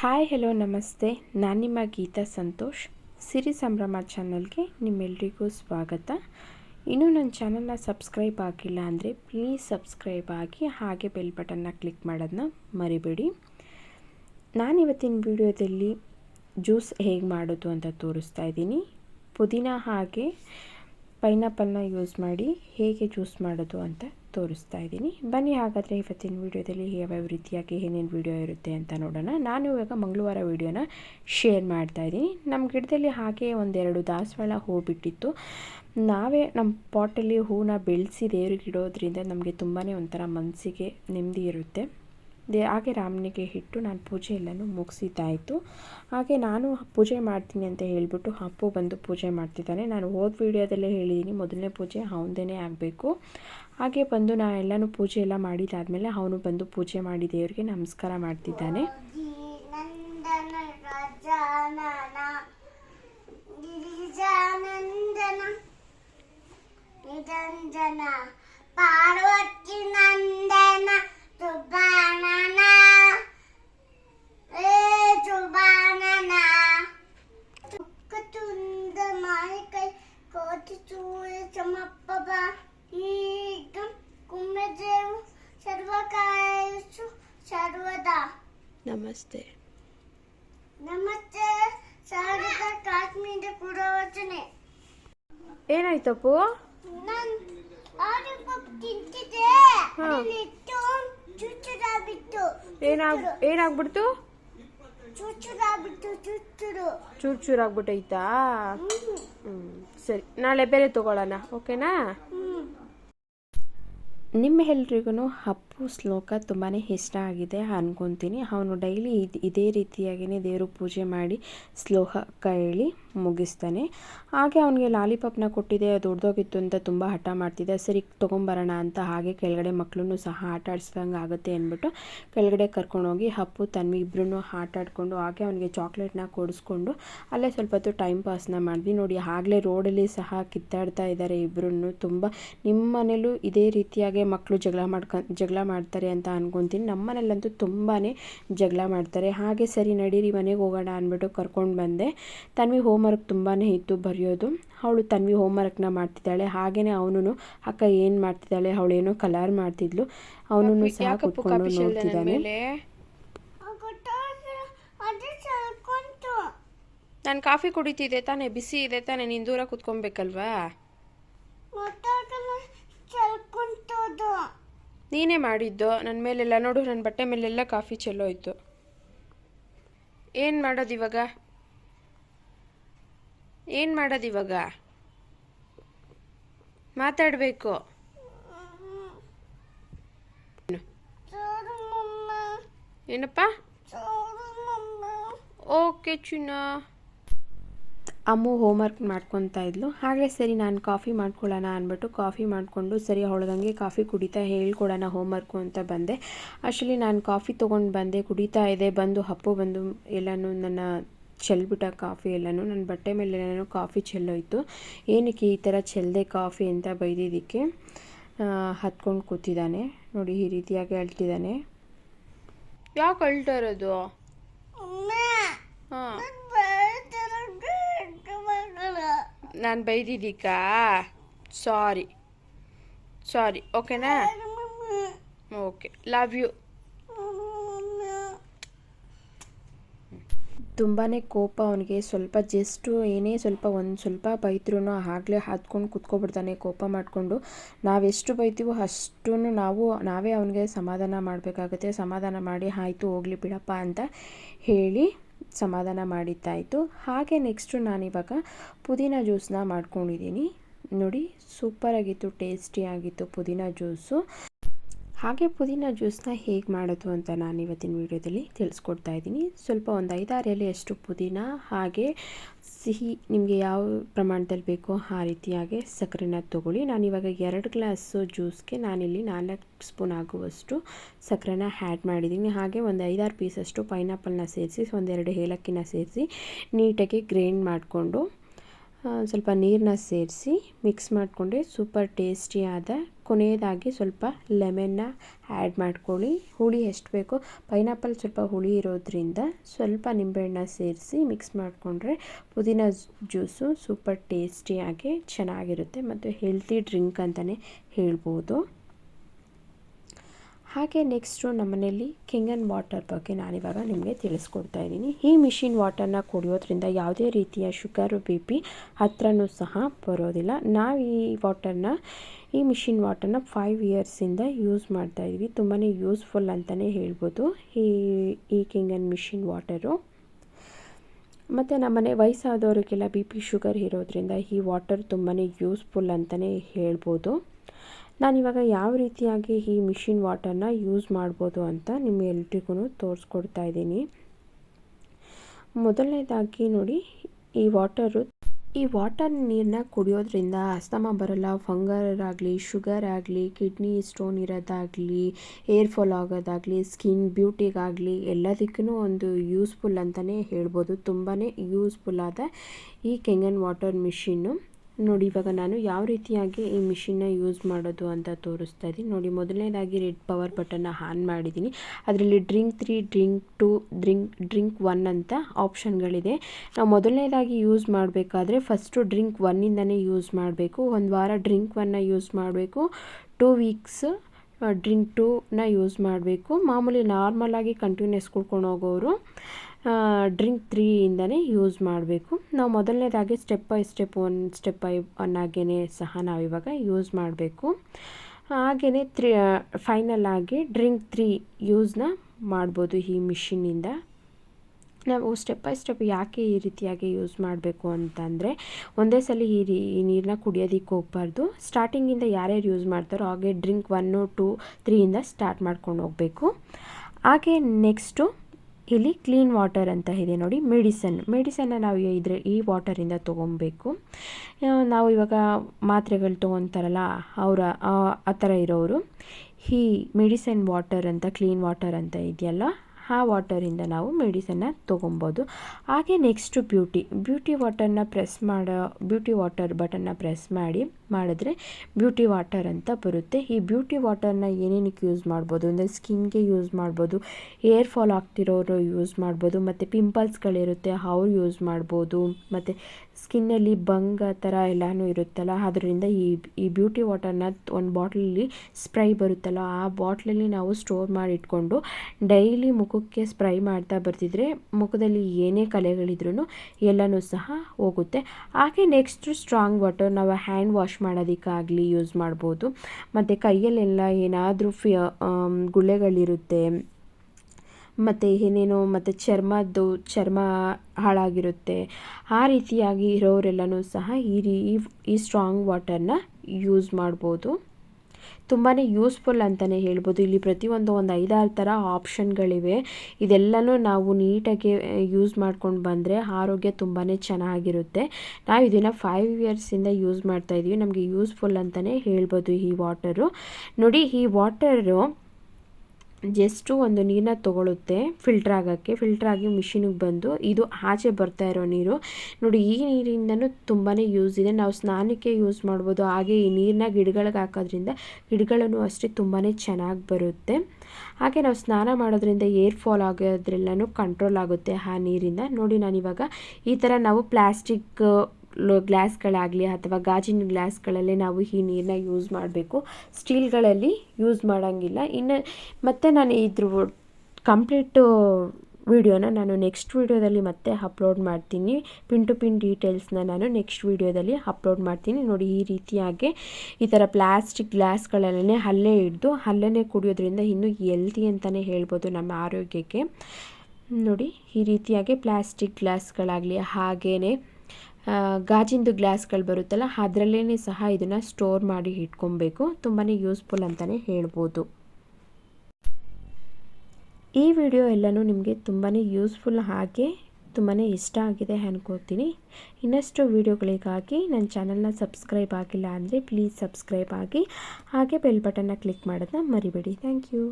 Hi hello ನಮಸ್ತೆ. ನಾನು ನಿಮ್ಮ ಗೀತಾ ಸಂತೋಷ್. ಸಿರಿ ಸಂಭ್ರಮ ಚಾನಲ್ಗೆ ನಿಮ್ಮೆಲ್ರಿಗೂ ಸ್ವಾಗತ. ಇನ್ನೂ ನನ್ನ ಚಾನಲ್ನ ಸಬ್ಸ್ಕ್ರೈಬ್ ಆಗಿಲ್ಲ ಅಂದರೆ ಪ್ಲೀಸ್ ಸಬ್ಸ್ಕ್ರೈಬ್ ಆಗಿ ಹಾಗೆ ಬೆಲ್ ಬಟನ್ನ ಕ್ಲಿಕ್ ಮಾಡೋದನ್ನ ಮರಿಬೇಡಿ. ನಾನಿವತ್ತಿನ ವಿಡಿಯೋದಲ್ಲಿ ಜ್ಯೂಸ್ ಹೇಗೆ ಮಾಡೋದು ಅಂತ ತೋರಿಸ್ತಾ ಇದ್ದೀನಿ. ಪುದೀನ ಹಾಗೆ ಪೈನಾಪಲ್ನ ಯೂಸ್ ಮಾಡಿ ಹೇಗೆ ಜ್ಯೂಸ್ ಮಾಡೋದು ಅಂತ ತೋರಿಸ್ತಾ ಇದ್ದೀನಿ ಬನ್ನಿ ಹಾಗಾದರೆ ಇವತ್ತಿನ ವೀಡಿಯೋದಲ್ಲಿ ಯಾವ್ಯಾವ ರೀತಿಯಾಗಿ ಏನೇನು ವೀಡಿಯೋ ಇರುತ್ತೆ ಅಂತ ನೋಡೋಣ. ನಾನು ಇವಾಗ ಮಂಗಳವಾರ ವೀಡಿಯೋನ ಶೇರ್ ಮಾಡ್ತಾ ಇದ್ದೀನಿ ನಮ್ಮ ಗಿಡದಲ್ಲಿ ಹಾಗೆ ಒಂದೆರಡು ದಾಸವಾಳ ಹೂ ಬಿಟ್ಟಿತ್ತು. ನಾವೇ ನಮ್ಮ ಪಾಟಲ್ಲಿ ಹೂನ ಬೆಳೆಸಿ ದೇವ್ರಿಗೆ ಇಡೋದ್ರಿಂದ ನಮಗೆ ತುಂಬಾ ಒಂಥರ ಮನಸ್ಸಿಗೆ ನೆಮ್ಮದಿ ಇರುತ್ತೆ. ದೇ ಹಾಗೆ ರಾಮನಿಗೆ ಇಟ್ಟು ನಾನು ಪೂಜೆ ಎಲ್ಲನೂ ಮುಗಿಸಿದ್ದಾಯಿತು. ಹಾಗೆ ನಾನು ಪೂಜೆ ಮಾಡ್ತೀನಿ ಅಂತ ಹೇಳಿಬಿಟ್ಟು ಅಪ್ಪು ಬಂದು ಪೂಜೆ ಮಾಡ್ತಿದ್ದಾನೆ. ನಾನು ಹೋದ ವೀಡಿಯೋದಲ್ಲೇ ಹೇಳಿದ್ದೀನಿ ಮೊದಲನೇ ಪೂಜೆ ಅವನದೇ ಆಗಬೇಕು. ಹಾಗೆ ಬಂದು ನಾ ಎಲ್ಲನೂ ಪೂಜೆ ಎಲ್ಲ ಮಾಡಿದಾದಮೇಲೆ ಅವನು ಬಂದು ಪೂಜೆ ಮಾಡಿ ದೇವರಿಗೆ ನಮಸ್ಕಾರ ಮಾಡ್ತಿದ್ದಾನೆ. ಪಾರ್ವತಿ ನಂದನ ಸುಬಾನನ ನಮಸ್ತೆ. ಶಾರದಾ ಕಾಶ್ಮೀರ ಪುರವಚನೆ. ಏನಾಯ್ತಪ್ಪು? ನಾನು ಲಾಲಿಪಾಪ್ ತಿಂತಿದ್ದೆ. ಹಾ. ಅಲ್ಲಿಟ್ಟು ಚುಚ್ಚುರ ಬಿತ್ತು ಏನಾಗ್ ಏನಾಗ್ಬಿಡ್ತು? ಚುಚ್ಚುರ ಬಿತ್ತು ಚುಚ್ಚುರು. ಚೂರು ಆಗ್ಬಿಟ್ಟೈತಾ ಹ್ಮ್. ಸರಿ. ನಾಳೆ ಬೇರೆ ತಗೊಳ್ಳೋಣ ಓಕೆನಾ? ಹ್ಮ್. ನಿಮ್ಮೆಲ್ರಿಗೂ ಅಪ್ಪು ಶ್ಲೋಕ ತುಂಬಾ ಇಷ್ಟ ಆಗಿದೆ ಅನ್ಕೊತೀನಿ. ಅವನು ಡೈಲಿ ಇದು, ಇದೇ ರೀತಿಯಾಗಿಯೇ ದೇವರು ಪೂಜೆ ಮಾಡಿ ಶ್ಲೋಕ ಹೇಳಿ ಮುಗಿಸ್ತಾನೆ. ಹಾಗೆ ಅವನಿಗೆ ಲಾಲಿಪಾಪ್ನ ಕೊಟ್ಟಿದೆ, ಅದು ಹೊಡೆದೋಗಿತ್ತು ಅಂತ ತುಂಬ ಹಠ ಮಾಡ್ತಿದ್ದೆ ಸರಿ, ತೊಗೊಂಬರೋಣ ಅಂತ ಹಾಗೆ ಕೆಳಗಡೆ ಮಕ್ಕಳನ್ನು ಸಹ ಆಟ ಆಡಿಸ್ದಂಗೆ ಆಗುತ್ತೆ ಅಂದ್ಬಿಟ್ಟು ಕೆಳಗಡೆ ಕರ್ಕೊಂಡೋಗಿ ಹಪ್ಪು ತನ್ವಿ ಇಬ್ಬರೂ ಆಟ ಆಡಿಕೊಂಡು ಹಾಗೆ ಅವನಿಗೆ ಚಾಕ್ಲೇಟ್ನ ಕೊಡಿಸ್ಕೊಂಡು ಅಲ್ಲೇ ಸ್ವಲ್ಪ ಹೊತ್ತು ಟೈಮ್ ಪಾಸ್ನ ಮಾಡಿದ್ವಿ. ನೋಡಿ, ಆಗಲೇ ರೋಡಲ್ಲಿ ಸಹ ಕಿತ್ತಾಡ್ತಾ ಇದ್ದಾರೆ ಇಬ್ಬರೂ ತುಂಬ ನಿಮ್ಮ ಮನೇಲೂ ಇದೇ ರೀತಿಯಾಗಿ ಮಕ್ಕಳು ಜಗಳ ಮಾಡ್ಕೊ, ಜಗಳ ಮಾಡ್ತಾರೆ ಅಂತ ಅನ್ಕೊತೀನಿ. ನಮ್ಮ ಮನೇಲಂತೂ ತುಂಬಾ ಜಗಳ ಮಾಡ್ತಾರೆ. ಹಾಗೆ ಸರಿ ನಡೀರಿ ಮನೆಗೆ ಹೋಗೋಣ ಅಂದ್ಬಿಟ್ಟು ಕರ್ಕೊಂಡು ಬಂದೆ. ತನ್ವಿ ಹೋಮ್ವರ್ಕ್ ತುಂಬಾ ಇತ್ತು ಬರೆಯೋದು. ಅವಳು ತನ್ವಿ ಹೋಮ್ವರ್ಕ್ನ ಮಾಡ್ತಿದ್ದಾಳೆ. ಹಾಗೆಯೇ ಅವನು ಅಕ್ಕ ಏನು ಮಾಡ್ತಿದ್ದಾಳೆ ಅವಳೇನೋ ಕಲರ್ ಮಾಡ್ತಿದ್ಲು. ಅವನು ಸಹ ಕುತ್ಕೊಂಡು ನೋಡ್ತಿದ್ದಾನೆ. ನಾನು ಕಾಫಿ ಕುಡಿತಿದ್ದೆ ತಾನೇ ಬಿಸಿ ಇದೆ ತಾನೇ ನಿನ್ ದೂರ ಕುತ್ಕೊಬೇಕಲ್ವಾ ನೀನೇ ಮಾಡಿದ್ದು ನನ್ನ ಮೇಲೆಲ್ಲ ನೋಡು ನನ್ನ ಬಟ್ಟೆ ಮೇಲೆಲ್ಲ ಕಾಫಿ ಚೆಲ್ಲೋಯ್ತು ಏನು ಮಾಡೋದು ಇವಾಗ? ಏನು ಮಾಡೋದು ಇವಾಗ? ಮಾತಾಡಬೇಕು. ಏನಪ್ಪ? ಓಕೆ ಚುನ್ನ. ಅಮ್ಮು ಹೋಮ್ವರ್ಕ್ ಮಾಡ್ಕೊತಾ ಇದ್ಲು. ಹಾಗೆ ಸರಿ ನಾನು ಕಾಫಿ ಮಾಡ್ಕೊಳ್ಳೋಣ ಅಂದ್ಬಿಟ್ಟು ಕಾಫಿ ಮಾಡಿಕೊಂಡು ಸರಿ ಅವಳದಂಗೆ ಕಾಫಿ ಕುಡಿತಾ ಹೇಳ್ಕೊಡೋಣ ಹೋಮ್ವರ್ಕು ಅಂತ ಬಂದೆ. ಆ್ಯಕ್ಚುಲಿ ನಾನು ಕಾಫಿ ತೊಗೊಂಡು ಬಂದೆ ಕುಡಿತಾ ಇದೆ ಬಂದು ಹಪ್ಪು ಬಂದು ಎಲ್ಲನೂ ನನ್ನ ಚೆಲ್ಬಿಟ್ಟ ಕಾಫಿ ಎಲ್ಲನೂ ನನ್ನ ಬಟ್ಟೆ ಮೇಲೆ ಎಲ್ಲನೂ ಕಾಫಿ ಚೆಲ್ಲೋಯ್ತು. ಏನಕ್ಕೆ ಈ ಥರ ಚೆಲ್ಲದೆ ಕಾಫಿ ಅಂತ ಬೈದಿದ್ದಕ್ಕೆ ಹತ್ಕೊಂಡು ಕೂತಿದ್ದಾನೆ. ನೋಡಿ ಈ ರೀತಿಯಾಗಿ ಅಳ್ತಿದ್ದಾನೆ. ಯಾಕೆ ಅಳ್ತಾ ಇರೋದು? ಹಾಂ. ನಾನು ಬೈದಿದ್ದೀಕಾ ಸಾರಿ ಸಾರಿ ಓಕೆನಾ ಓಕೆ ಲವ್ ಯು ತುಂಬಾ ಕೋಪ ಅವನಿಗೆ. ಸ್ವಲ್ಪ ಜಸ್ಟು ಏನೇ ಸ್ವಲ್ಪ ಒಂದು ಸ್ವಲ್ಪ ಬೈತ್ರೂ ಆಗಲೇ ಹತ್ಕೊಂಡು ಕುತ್ಕೊಬಿಡ್ತಾನೆ ಕೋಪ ಮಾಡಿಕೊಂಡು. ನಾವೆಷ್ಟು ಬೈತೀವೋ ಅಷ್ಟೂ ನಾವು, ನಾವೇ ಅವನಿಗೆ ಸಮಾಧಾನ ಮಾಡಬೇಕಾಗುತ್ತೆ. ಸಮಾಧಾನ ಮಾಡಿ ಆಯಿತು ಹೋಗಲಿ ಬಿಡಪ್ಪ ಅಂತ ಹೇಳಿ ಸಮಾಧಾನ ಮಾಡಿದ್ದಾಯಿತು. ಹಾಗೆ ನೆಕ್ಸ್ಟು ನಾನಿವಾಗ ಪುದೀನ ಜ್ಯೂಸನ್ನ ಮಾಡ್ಕೊಂಡಿದ್ದೀನಿ. ನೋಡಿ ಸೂಪರಾಗಿತ್ತು ಟೇಸ್ಟಿಯಾಗಿತ್ತು ಪುದೀನ ಜ್ಯೂಸು ಹಾಗೆ ಪುದೀನ ಜ್ಯೂಸನ್ನ ಹೇಗೆ ಮಾಡೋದು ಅಂತ ನಾನು ಇವತ್ತಿನ ವೀಡಿಯೋದಲ್ಲಿ ತಿಳಿಸ್ಕೊಡ್ತಾ ಇದ್ದೀನಿ. ಸ್ವಲ್ಪ ಒಂದು ಐದಾರು ಎಲೆಯಷ್ಟು ಪುದೀನ, ಹಾಗೆ ಸಿಹಿ, ನಿಮಗೆ ಯಾವ ಪ್ರಮಾಣದಲ್ಲಿ ಬೇಕೋ ಆ ರೀತಿಯಾಗಿ ಸಕ್ಕರೆನ ತೊಗೊಳ್ಳಿ. ನಾನಿವಾಗ ಎರಡು ಗ್ಲಾಸು ಜ್ಯೂಸ್ಗೆ ನಾನಿಲ್ಲಿ ನಾಲ್ಕು ಸ್ಪೂನ್ ಆಗುವಷ್ಟು ಸಕ್ಕರೆನ ಆ್ಯಡ್ ಮಾಡಿದ್ದೀನಿ. ಹಾಗೆ ಒಂದು ಐದಾರು ಪೀಸಷ್ಟು ಪೈನಾಪಲ್ನ ಸೇರಿಸಿ, ಒಂದೆರಡು ಏಲಕ್ಕಿನ ಸೇರಿಸಿ, ನೀಟಾಗಿ ಗ್ರೈಂಡ್ ಮಾಡಿಕೊಂಡು ಸ್ವಲ್ಪ ನೀರನ್ನ ಸೇರಿಸಿ, ಮಿಕ್ಸ್ ಮಾಡಿಕೊಂಡ್ರೆ ಸೂಪರ್ ಟೇಸ್ಟಿಯಾದ ಕೊನೆಯದಾಗಿ ಸ್ವಲ್ಪ ಲೆಮನ್ನ ಆ್ಯಡ್ ಮಾಡ್ಕೊಳ್ಳಿ. ಹುಳಿ ಎಷ್ಟು ಬೇಕೋ, ಪೈನಾಪಲ್ ಸ್ವಲ್ಪ ಹುಳಿ ಇರೋದ್ರಿಂದ ಸ್ವಲ್ಪ ನಿಂಬೆಹಣ್ಣ ಸೇರಿಸಿ ಮಿಕ್ಸ್ ಮಾಡಿಕೊಂಡ್ರೆ ಪುದೀನ ಜ್ಯೂಸು ಸೂಪರ್ ಟೇಸ್ಟಿಯಾಗಿ ಚೆನ್ನಾಗಿರುತ್ತೆ ಮತ್ತು ಹೆಲ್ತಿ ಡ್ರಿಂಕ್ ಅಂತಲೇ ಹೇಳ್ಬೋದು. ಹಾಗೆ ನೆಕ್ಸ್ಟು ನಮ್ಮನೇಲಿ ಕೆಂಗನ್ ವಾಟರ್ ಬಗ್ಗೆ ನಾನಿವಾಗ ನಿಮಗೆ ತಿಳಿಸ್ಕೊಡ್ತಾ ಇದ್ದೀನಿ. ಈ ಮಿಷಿನ್ ವಾಟರ್ನ ಕುಡಿಯೋದ್ರಿಂದ ಯಾವುದೇ ರೀತಿಯ ಶುಗರು ಬಿ ಪಿ ಹತ್ರನೂ ಸಹ ಬರೋದಿಲ್ಲ. ನಾವು ಈ ವಾಟರ್ನ ಈ ಮಿಷಿನ್ ವಾಟರ್ನ ಫೈವ್ ಇಯರ್ಸಿಂದ ಯೂಸ್ ಮಾಡ್ತಾ ಇದ್ವಿ. ತುಂಬಾ ಯೂಸ್ಫುಲ್ ಅಂತಲೇ ಹೇಳ್ಬೋದು. ಈ ಈ ಕೆಂಗನ್ ಮಿಷಿನ್ ವಾಟರು ಮತ್ತು ನಮ್ಮನೆ ವಯಸ್ಸಾದವರಿಗೆಲ್ಲ ಬಿ ಪಿ ಶುಗರ್ ಇರೋದ್ರಿಂದ ಈ ವಾಟರ್ ತುಂಬಾ ಯೂಸ್ಫುಲ್ ಅಂತಲೇ ಹೇಳ್ಬೋದು. ನಾನಿವಾಗ ಯಾವ ರೀತಿಯಾಗಿ ಈ ಮಿಷಿನ್ ವಾಟರ್ನ ಯೂಸ್ ಮಾಡ್ಬೋದು ಅಂತ ನಿಮ್ಮ ಎಲ್ರಿಗೂ ತೋರಿಸ್ಕೊಡ್ತಾ ಇದ್ದೀನಿ. ಮೊದಲನೇದಾಗಿ ನೋಡಿ, ಈ ವಾಟರು ಈ ವಾಟರ್ ನೀರನ್ನ ಕುಡಿಯೋದ್ರಿಂದ ಅಸ್ತಮ ಬರಲ್ಲ, ಫಂಗರ್ ಆಗಲಿ, ಶುಗರ್ ಆಗಲಿ, ಕಿಡ್ನಿ ಸ್ಟೋನ್ ಇರೋದಾಗಲಿ, ಏರ್ ಫಾಲ್ ಆಗೋದಾಗಲಿ, ಸ್ಕಿನ್ ಬ್ಯೂಟಿಗಾಗಲಿ ಎಲ್ಲದಕ್ಕೂ ಒಂದು ಯೂಸ್ಫುಲ್ ಅಂತಲೇ ಹೇಳ್ಬೋದು. ತುಂಬಾ ಯೂಸ್ಫುಲ್ ಆದ ಈ ಕೆಂಗನ್ ವಾಟರ್ ಮಿಷಿನ್ನು. ನೋಡಿ, ಇವಾಗ ನಾನು ಯಾವ ರೀತಿಯಾಗಿ ಈ ಮಿಷಿನ್ನ ಯೂಸ್ ಮಾಡೋದು ಅಂತ ತೋರಿಸ್ತಾ ಇದ್ದೀನಿ. ನೋಡಿ, ಮೊದಲನೇದಾಗಿ ರೆಡ್ ಪವರ್ ಬಟನ್ನ ಆನ್ ಮಾಡಿದ್ದೀನಿ. ಅದರಲ್ಲಿ drink three, drink two, drink drink one ಅಂತ ಆಪ್ಷನ್ಗಳಿದೆ. ನಾವು ಮೊದಲನೇದಾಗಿ ಯೂಸ್ ಮಾಡಬೇಕಾದ್ರೆ ಫಸ್ಟು ಡ್ರಿಂಕ್ ಒನ್ನಿಂದನೇ ಯೂಸ್ ಮಾಡಬೇಕು. ಒಂದು ವಾರ ಡ್ರಿಂಕ್ ಒನ್ನ ಯೂಸ್ ಮಾಡಬೇಕು. ಟೂ ವೀಕ್ಸ್ ಡ್ರಿಂಕ್ ಟೂನ ಯೂಸ್ ಮಾಡಬೇಕು. ಮಾಮೂಲಿ ನಾರ್ಮಲಾಗಿ ಕಂಟಿನ್ಯೂಸ್ ಕುಡ್ಕೊಂಡು ಹೋಗೋರು. ಡ್ರಿಂಕ್ ತ್ರೀಯಿಂದನೇ ಯೂಸ್ ಮಾಡಬೇಕು. ನಾವು ಮೊದಲನೇದಾಗಿ step by step one step by one ಆಗೇ ಸಹ ನಾವಿವಾಗ ಯೂಸ್ ಮಾಡಬೇಕು. ಹಾಗೆಯೇ ತ್ರೀ ಫೈನಲ್ ಆಗಿ ಡ್ರಿಂಕ್ ತ್ರೀ ಯೂಸ್ನ ಮಾಡ್ಬೋದು ಈ ಮಿಷಿನಿಂದ ನಾವು ಸ್ಟೆಪ್ ಬೈ ಸ್ಟೆಪ್ ಯಾಕೆ ಈ ರೀತಿಯಾಗಿ ಯೂಸ್ ಮಾಡಬೇಕು ಅಂತಂದರೆ, ಒಂದೇ ಸಲ ಈ ರೀ, ಈ ನೀರನ್ನ ಕುಡಿಯೋದಕ್ಕೆ ಹೋಗ್ಬಾರ್ದು. ಸ್ಟಾರ್ಟಿಂಗಿಂದ ಯಾರ್ಯಾರು ಯೂಸ್ ಮಾಡ್ತಾರೋ ಹಾಗೆ ಡ್ರಿಂಕ್ ಒನ್ನು ಟೂ ತ್ರೀಯಿಂದ ಸ್ಟಾರ್ಟ್ ಮಾಡ್ಕೊಂಡು ಹೋಗಬೇಕು. ಹಾಗೆ ನೆಕ್ಸ್ಟು ಇಲ್ಲಿ ಕ್ಲೀನ್ ವಾಟರ್ ಅಂತ ಇದೆ ನೋಡಿ ಮೆಡಿಸನ್ ಮೆಡಿಸನ್ನ ನಾವು ಇದ್ರೆ ಈ ವಾಟರಿಂದ ತೊಗೊಬೇಕು. ನಾವು ಇವಾಗ ಮಾತ್ರೆಗಳು ತೊಗೊತಾರಲ್ಲ, ಅವರ, ಆ ಥರ ಇರೋರು ಈ ಮೆಡಿಸನ್ ವಾಟರ್ ಅಂತ ಕ್ಲೀನ್ ವಾಟರ್ ಅಂತ ಇದೆಯಲ್ಲ ಆ ವಾಟರಿಂದ ನಾವು ಮೆಡಿಸನ್ನ ತೊಗೊಬೋದು. ಹಾಗೆ ನೆಕ್ಸ್ಟು ಬ್ಯೂಟಿ ಬ್ಯೂಟಿ ವಾಟರ್ನ ಪ್ರೆಸ್ ಮಾಡೋ, ಬ್ಯೂಟಿ ವಾಟರ್ ಬಟನ್ನ ಪ್ರೆಸ್ ಮಾಡಿ ಮಾಡಿದ್ರೆ ಬ್ಯೂಟಿ ವಾಟರ್ ಅಂತ ಬರುತ್ತೆ. ಈ ಬ್ಯೂಟಿ ವಾಟರ್ನ ಏನೇನಕ್ಕೆ ಯೂಸ್ ಮಾಡ್ಬೋದು? ಅಂದರೆ ಸ್ಕಿನ್ಗೆ ಯೂಸ್ ಮಾಡ್ಬೋದು ಏರ್ ಫಾಲ್ ಆಗ್ತಿರೋರು ಯೂಸ್ ಮಾಡ್ಬೋದು, ಮತ್ತು ಪಿಂಪಲ್ಸ್ಗಳಿರುತ್ತೆ ಅವ್ರು ಯೂಸ್ ಮಾಡ್ಬೋದು, ಮತ್ತು ಸ್ಕಿನ್ನಲ್ಲಿ ಬಂಗ ಥರ ಎಲ್ಲನೂ ಇರುತ್ತಲ್ಲ ಅದರಿಂದ ಈ ಈ ಬ್ಯೂಟಿ ವಾಟರ್ನ ಒಂದು ಬಾಟ್ಲಲ್ಲಿ ಸ್ಪ್ರೈ ಬರುತ್ತಲ್ಲ, ಆ ಬಾಟ್ಲಲ್ಲಿ ನಾವು ಸ್ಟೋರ್ ಮಾಡಿ ಇಟ್ಕೊಂಡು ಡೈಲಿ ಮುಖಕ್ಕೆ ಸ್ಪ್ರೈ ಮಾಡ್ತಾ ಬರ್ತಿದ್ರೆ ಮುಖದಲ್ಲಿ ಏನೇ ಕಲೆಗಳಿದ್ರೂ ಎಲ್ಲನೂ ಸಹ ಹೋಗುತ್ತೆ. ಹಾಗೆ ನೆಕ್ಸ್ಟ್ ಸ್ಟ್ರಾಂಗ್ ವಾಟರ್ ನಾವು ಹ್ಯಾಂಡ್ ವಾಶ್ ಮಾಡೋದಕ್ಕಾಗಲಿ ಯೂಸ್ ಮಾಡ್ಬೋದು. ಮತ್ತು ಕೈಯಲ್ಲೆಲ್ಲ ಏನಾದರೂ ಫಿ ಗುಳ್ಳೆಗಳಿರುತ್ತೆ ಮತ್ತು ಏನೇನೋ ಮತ್ತು ಚರ್ಮದ್ದು, ಚರ್ಮ ಹಾಳಾಗಿರುತ್ತೆ. ಆ ರೀತಿಯಾಗಿ ಇರೋರೆಲ್ಲನೂ ಸಹ ಈ ರೀ, ಈ ಸ್ಟ್ರಾಂಗ್ ವಾಟರ್ನ ಯೂಸ್ ಮಾಡ್ಬೋದು. ತುಂಬಾ ಯೂಸ್ಫುಲ್ ಅಂತಲೇ ಹೇಳ್ಬೋದು. ಇಲ್ಲಿ ಪ್ರತಿಯೊಂದು ಒಂದು ಐದಾರು ಥರ ಆಪ್ಷನ್ಗಳಿವೆ ಇದೆಲ್ಲನೂ ನಾವು ನೀಟಾಗಿ ಯೂಸ್ ಮಾಡ್ಕೊಂಡು ಬಂದರೆ ಆರೋಗ್ಯ ತುಂಬಾ ಚೆನ್ನಾಗಿರುತ್ತೆ. ನಾವು ಇದನ್ನು ಫೈವ್ ಇಯರ್ಸಿಂದ ಯೂಸ್ ಮಾಡ್ತಾಯಿದ್ವಿ ನಮಗೆ ಯೂಸ್ಫುಲ್ ಅಂತಲೇ ಹೇಳ್ಬೋದು ಈ ವಾಟರು ನೋಡಿ, ಈ ವಾಟರು ಜಸ್ಟು ಒಂದು ನೀರನ್ನ ತೊಗೊಳುತ್ತೆ ಫಿಲ್ಟರ್ ಆಗೋಕ್ಕೆ. ಫಿಲ್ಟ್ರ್ ಆಗಿ ಮಿಷಿನಿಗೆ ಬಂದು ಇದು ಆಚೆ ಬರ್ತಾ ಇರೋ ನೀರು. ನೋಡಿ, ಈ ನೀರಿಂದನೂ ತುಂಬಾ ಯೂಸ್ ಇದೆ. ನಾವು ಸ್ನಾನಕ್ಕೆ ಯೂಸ್ ಮಾಡ್ಬೋದು. ಹಾಗೆ ಈ ನೀರನ್ನ ಗಿಡಗಳಿಗೆ ಹಾಕೋದ್ರಿಂದ ಗಿಡಗಳನ್ನು ಅಷ್ಟೇ ತುಂಬಾ ಚೆನ್ನಾಗಿ ಬರುತ್ತೆ. ಹಾಗೆ ನಾವು ಸ್ನಾನ ಮಾಡೋದ್ರಿಂದ ಏರ್ ಫಾಲ್ ಆಗೋದ್ರೆಲ್ಲನೂ ಕಂಟ್ರೋಲ್ ಆಗುತ್ತೆ ಆ ನೀರಿಂದ. ನೋಡಿ, ನಾನಿವಾಗ ಈ ಥರ ನಾವು ಪ್ಲಾಸ್ಟಿಕ್ ಗ್ಲಾಸ್ಗಳಾಗಲಿ ಅಥವಾ ಗಾಜಿನ ಗ್ಲಾಸ್ಗಳಲ್ಲೇ ನಾವು ಈ ನೀರನ್ನ ಯೂಸ್ ಮಾಡಬೇಕು. ಸ್ಟೀಲ್ಗಳಲ್ಲಿ ಯೂಸ್ ಮಾಡೋಂಗಿಲ್ಲ. ಇನ್ನು ಮತ್ತು ನಾನು ಇದ್ರ ಕಂಪ್ಲೀಟು ವಿಡಿಯೋನ ನಾನು ನೆಕ್ಸ್ಟ್ ವೀಡಿಯೋದಲ್ಲಿ ಮತ್ತೆ ಅಪ್ಲೋಡ್ ಮಾಡ್ತೀನಿ. ಪಿನ್ ಟು ಪಿನ್ ಡೀಟೇಲ್ಸ್ನ ನಾನು ನೆಕ್ಸ್ಟ್ ವೀಡಿಯೋದಲ್ಲಿ ಅಪ್ಲೋಡ್ ಮಾಡ್ತೀನಿ. ನೋಡಿ ಈ ರೀತಿಯಾಗಿ ಈ ಥರ ಪ್ಲಾಸ್ಟಿಕ್ ಗ್ಲಾಸ್ಗಳಲ್ಲೇ ಅಲ್ಲೇ ಹಿಡ್ದು ಅಲ್ಲೇ ಕುಡಿಯೋದ್ರಿಂದ ಇನ್ನೂ ಎಲ್ತಿ ಅಂತಲೇ ಹೇಳ್ಬೋದು ನಮ್ಮ ಆರೋಗ್ಯಕ್ಕೆ. ನೋಡಿ ಈ ರೀತಿಯಾಗಿ ಪ್ಲಾಸ್ಟಿಕ್ ಗ್ಲಾಸ್ಗಳಾಗಲಿ ಹಾಗೇ ಗಾಜಿಂದು ಗ್ಲಾಸ್ಗಳು ಬರುತ್ತಲ್ಲ ಅದರಲ್ಲೇ ಸಹ ಇದನ್ನು ಸ್ಟೋರ್ ಮಾಡಿ ಇಟ್ಕೊಬೇಕು. ತುಂಬಾ ಯೂಸ್ಫುಲ್ ಅಂತಲೇ ಹೇಳ್ಬೋದು. ಈ ವಿಡಿಯೋ ಎಲ್ಲನೂ ನಿಮಗೆ ತುಂಬಾ ಯೂಸ್ಫುಲ್ ಹಾಗೆ ತುಂಬಾ ಇಷ್ಟ ಆಗಿದೆ ಅನ್ಕೋತೀನಿ. ಇನ್ನಷ್ಟು ವೀಡಿಯೋಗಳಿಗಾಗಿ ನನ್ನ ಚಾನಲ್ನ ಸಬ್ಸ್ಕ್ರೈಬ್ ಆಗಿಲ್ಲ ಅಂದರೆ ಪ್ಲೀಸ್ ಸಬ್ಸ್ಕ್ರೈಬ್ ಆಗಿ, ಹಾಗೆ ಬೆಲ್ ಬಟನ್ನ ಕ್ಲಿಕ್ ಮಾಡೋದನ್ನ ಮರಿಬೇಡಿ. Thank you.